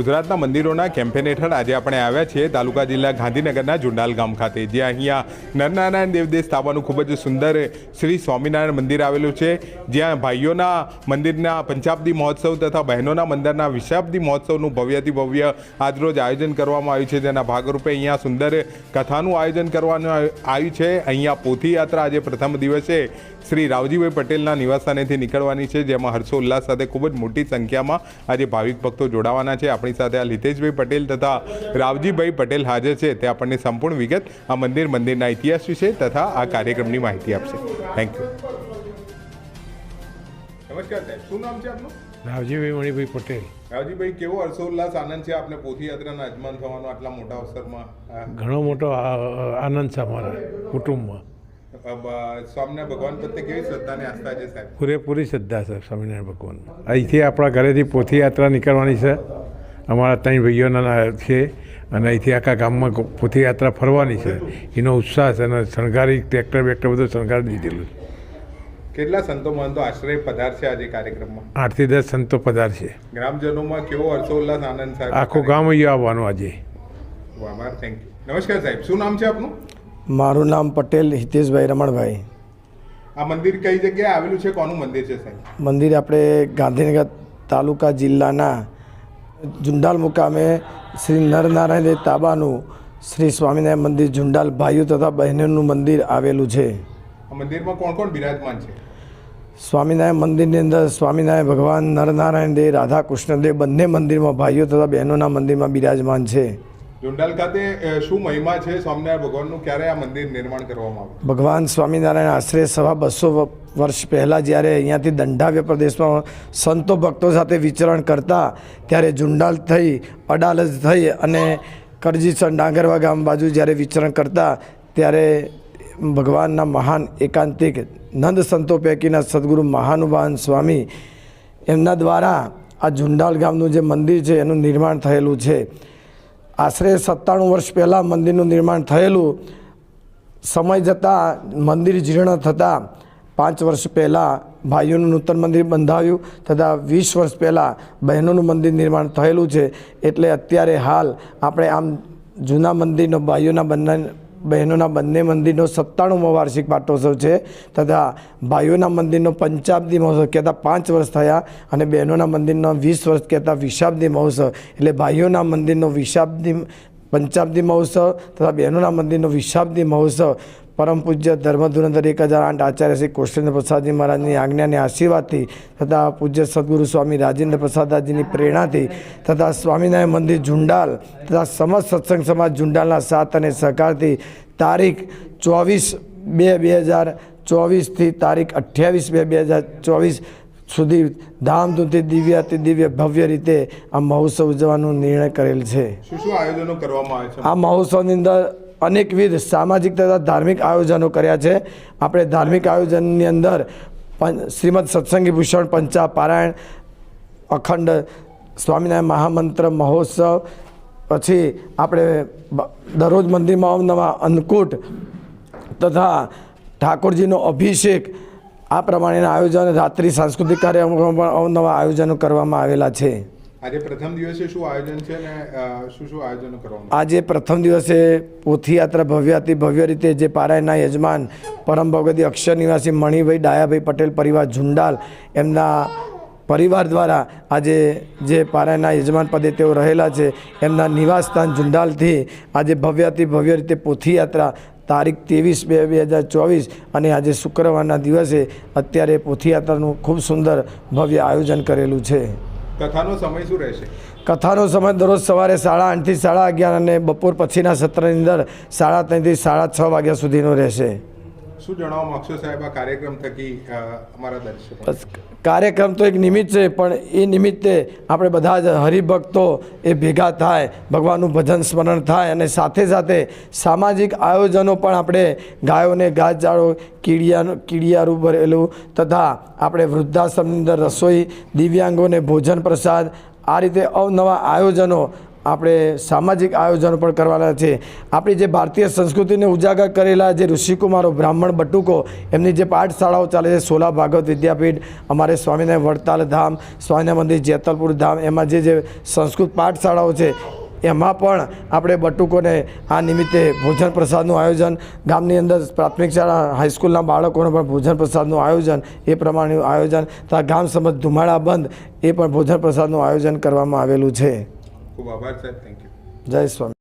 ગુજરાતના મંદિરોના કેમ્પેન હેઠળ આજે આપણે આવ્યા છીએ. તાલુકા જિલ્લા ગાંધીનગરના જુંડાલ ગામ ખાતે, જ્યાં અહીંયા નરનારાયણ દેવદેવ સ્થાપવાનું ખૂબ જ સુંદર શ્રી સ્વામિનારાયણ મંદિર આવેલું છે. જ્યાં ભાઈઓના મંદિરના પંચાબ્દી મહોત્સવ તથા બહેનોના મંદિરના વિશાબ્દી મહોત્સવનું ભવ્યથી ભવ્ય આજરોજ આયોજન કરવામાં આવ્યું છે. જેના ભાગરૂપે અહીંયા સુંદર કથાનું આયોજન કરવાનું આવ્યું છે. અહીંયા પોથી યાત્રા આજે પ્રથમ દિવસે શ્રી રાવજીભાઈ પટેલના નિવાસસ્થાનેથી નીકળવાની છે, જેમાં હર્ષોલ્લાસ સાથે ખૂબ જ મોટી સંખ્યામાં આજે ભાવિક ભક્તો જોડાવાના છે. આપણી સાથે આ લિતેશભાઈ પટેલ તથા રાવજીભાઈ પટેલ હાજર છે. તે આપણને સંપૂર્ણ વિગત આ મંદિર મંદિરના ઇતિહાસ વિશે તથા આ કાર્યક્રમની માહિતી આપશે. થેન્ક યુ નમસ્કાર સાહેબ શું નામ છે આપનું? રાવજીભાઈ મણિભાઈ પટેલ. રાવજીભાઈ કેવો હર્ષોલ્લાસ આનંદ છે આપણે પોથી યાત્રાના યજમાન થવાનો આટલા મોટા અવસરમાં? ઘણો મોટો આનંદ છે અમારા કુટુંબમાં. અ, ભગવાન પ્રત્યે કેવી શ્રદ્ધા અને આસ્થા છે સાહેબ? પૂરેપૂરી શ્રદ્ધા છે સ્વામિનારાયણ ભગવાનમાં અહીંથી આપણા ઘરેથી પોથી યાત્રા નીકળવાની છે. અમારા ત્રણ ભાઈઓના છે અને અહીંથી આખા ગામમાં પોથીયાત્રા ફરવાની છે. એનો ઉત્સાહ છે અને શણગારી ટ્રેક્ટર બેક્ટર બધું શણગારી દીધેલું છે. કેટલા સંતો મહંતો આશ્રય પધારશે આજે કાર્યક્રમમાં? આઠથી દસ સંતો પધારશે ગ્રામજનોમાં કેવો હર્ષોલ્લાસ આનંદ સાહેબ આખું ગામ અહીંયા આવવાનું આજે. આભાર થેન્ક યુ નમસ્કાર સાહેબ શું નામ છે આપનું? મારું નામ પટેલ હિતેશભાઈ રમણભાઈ. આ મંદિર કઈ જગ્યાએ આવેલું છે? કોનું મંદિર છે સાહેબ? મંદિર આપણે ગાંધીનગર તાલુકા જિલ્લાના જુંડાલ મુકામે શ્રી નરનારાયણ દેવ તાબાનું શ્રી સ્વામિનારાયણ મંદિર જુંડાલ ભાઈઓ તથા બહેનોનું મંદિર આવેલું છે. મંદિરમાં કોણ કોણ બિરાજમાન છે? સ્વામિનારાયણ મંદિરની અંદર સ્વામિનારાયણ ભગવાન નરનારાયણ દેવ રાધા કૃષ્ણદેવ બંને મંદિરમાં ભાઈઓ તથા બહેનોના મંદિરમાં બિરાજમાન છે. જોંડાલ ખાતે શું મહિમા છે સ્વામિનારાયણ ભગવાનનું? ક્યારે આ મંદિર નિર્માણ કરવામાં આવ્યું? ભગવાન સ્વામિનારાયણ આશરે સવા બસો વર્ષ પહેલાં જ્યારે અહીંયાથી દંડાવ્ય પ્રદેશમાં સંતો ભક્તો સાથે વિચરણ કરતા, ત્યારે જુંડાલ થઈ, અડાલજ થઈ અને કરજીસણ ડાંગરવા ગામ બાજુ જ્યારે વિચરણ કરતા, ત્યારે ભગવાનના મહાન એકાંતિક નંદ સંતો પૈકીના સદગુરુ મહાનુભાન સ્વામી એમના દ્વારા આ જુંડાલ ગામનું જે મંદિર છે, એનું નિર્માણ થયેલું છે. આશરે સત્તાણું વર્ષ પહેલાં મંદિરનું નિર્માણ થયેલું. સમય જતાં મંદિર જીર્ણ થતાં પાંચ વર્ષ પહેલાં ભાઈઓનું નૂતન મંદિર બંધાવ્યું તથા વીસ વર્ષ પહેલાં બહેનોનું મંદિર નિર્માણ થયેલું છે. એટલે અત્યારે હાલ આપણે આમ જૂના મંદિરનો ભાઈઓના બંને બહેનોના બંને મંદિરનો સત્તાણુંમો વાર્ષિક પાટોત્સવ છે. તથા ભાઈઓના મંદિરનો પંચાબ્દી મહોત્સવ, કહેતા પાંચ વર્ષ થયા અને બહેનોના મંદિરનો વીસ વર્ષ, કહેતા વિશાબ્દી મહોત્સવ. એટલે ભાઈઓના મંદિરનો વિશાબ્દી, પંચાબ્દી મહોત્સવ તથા બહેનોના મંદિરનો વિશાબ્દી મહોત્સવ. પરમ પૂજ્ય ધર્મધુરંધર એક હજાર આઠ આચાર્ય શ્રી કૃષ્ણેન્દ્ર પ્રસાદજી મહારાજની આજ્ઞાને આશીર્વાદથી તથા પૂજ્ય સદગુરુ સ્વામી રાજેન્દ્ર પ્રસાદાજીની પ્રેરણાથી તથા સ્વામિનારાયણ મંદિર ઝુંડાલ તથા સમસ્ત સત્સંગ સમાજ ઝુંડાલના સાથ અને સહકારથી તારીખ ચોવીસ બે બે હજાર ચોવીસથી તારીખ અઠ્યાવીસ બે બે હજાર ચોવીસ સુધી ધામધૂમથી દિવ્ય દિવ્ય ભવ્ય રીતે આ મહોત્સવ ઉજવવાનો નિર્ણય કરેલ છે. શું શું આયોજનો કરવામાં આવે છે? આ મહોત્સવની અંદર અનેકવિધ સામાજિક તથા ધાર્મિક આયોજનો કર્યા છે. આપણે ધાર્મિક આયોજનની અંદર શ્રીમદ સત્સંગી ભૂષણ પંચા પારાયણ અખંડ સ્વામિનારાયણ મહામંત્ર મહોત્સવ, પછી આપણે દરરોજ મંદિરમાં અવનવા અન્નકૂટ તથા ઠાકોરજીનો અભિષેક, આ પ્રમાણેના આયોજન રાત્રિ સાંસ્કૃતિક કાર્યક્રમો પણ અવનવા આયોજનો કરવામાં આવેલા છે. આજે પ્રથમ દિવસે શું આયોજન છે અને શું શું આયોજન કરવામાં આજે પ્રથમ દિવસે પોથીયાત્રા ભવ્યાતિ ભવ્ય રીતે જે પારાયણના યજમાન પરમ ભગવતી અક્ષર નિવાસી મણિભાઈ ડાયાભાઈ પટેલ, પરિવાર ઝુંડાલ એમના પરિવાર દ્વારા આજે જે પારાયણના યજમાન પદે તેઓ રહેલા છે, એમના નિવાસસ્થાન ઝુંડાલથી આજે ભવ્યાતિ ભવ્ય રીતે પોથીયાત્રા તારીખ ત્રેવીસ બે બે હજાર ચોવીસ અને આજે શુક્રવારના દિવસે અત્યારે પોથીયાત્રાનું ખૂબ સુંદર ભવ્ય આયોજન કરેલું છે. કથાનો સમય શું રહેશે? કથાનો સમય દરરોજ સવારે સાડા આઠથી સાડા અગિયાર અને બપોર પછીના સત્રની અંદર સાડા ત્રણથી સાડા છ વાગ્યા સુધીનો રહેશે. શું જણાવવા માંગશો સાહેબ? આ કાર્યક્રમ થકી અમારા દર્શકો. કાર્યક્રમ તો એક નિમિત્ત છે, પણ એ નિમિત્તે આપણે બધા જ હરિભક્તો એ ભેગા થાય, ભગવાનનું ભજન સ્મરણ થાય અને સાથે સાથે સામાજિક આયોજનો પણ આપણે ગાયોને ઘાસચારો કીડિયાનું કીડિયારું ભરેલું તથા આપણે વૃદ્ધાશ્રમની અંદર રસોઈ, દિવ્યાંગોને ભોજન પ્રસાદ, આ રીતે અવનવા આયોજનો આપણે સામાજિક આયોજનો પણ કરવાના છે. આપણી જે ભારતીય સંસ્કૃતિને ઉજાગર કરેલા જે ઋષિકુમારો બ્રાહ્મણ બટુકો, એમની જે પાઠશાળાઓ ચાલે છે, સોલા ભાગવત વિદ્યાપીઠ, અમારે સ્વામિનારાયણ વડતાલ ધામ, સ્વામિનારાયણ મંદિર, જેતલપુર ધામ, એમાં જે જે સંસ્કૃત પાઠશાળાઓ છે, એમાં પણ આપણે બટુકોને આ નિમિત્તે ભોજન પ્રસાદનું આયોજન, ગામની અંદર પ્રાથમિક શાળા, હાઈસ્કૂલના બાળકોને પણ ભોજન પ્રસાદનું આયોજન, એ પ્રમાણેનું આયોજન, તથા ગામ સમજ ધુમાડા બંધ, એ પણ ભોજન પ્રસાદનું આયોજન કરવામાં આવેલું છે. ખૂબ આભાર સાહેબ થેન્ક યુ જય સ્વામી.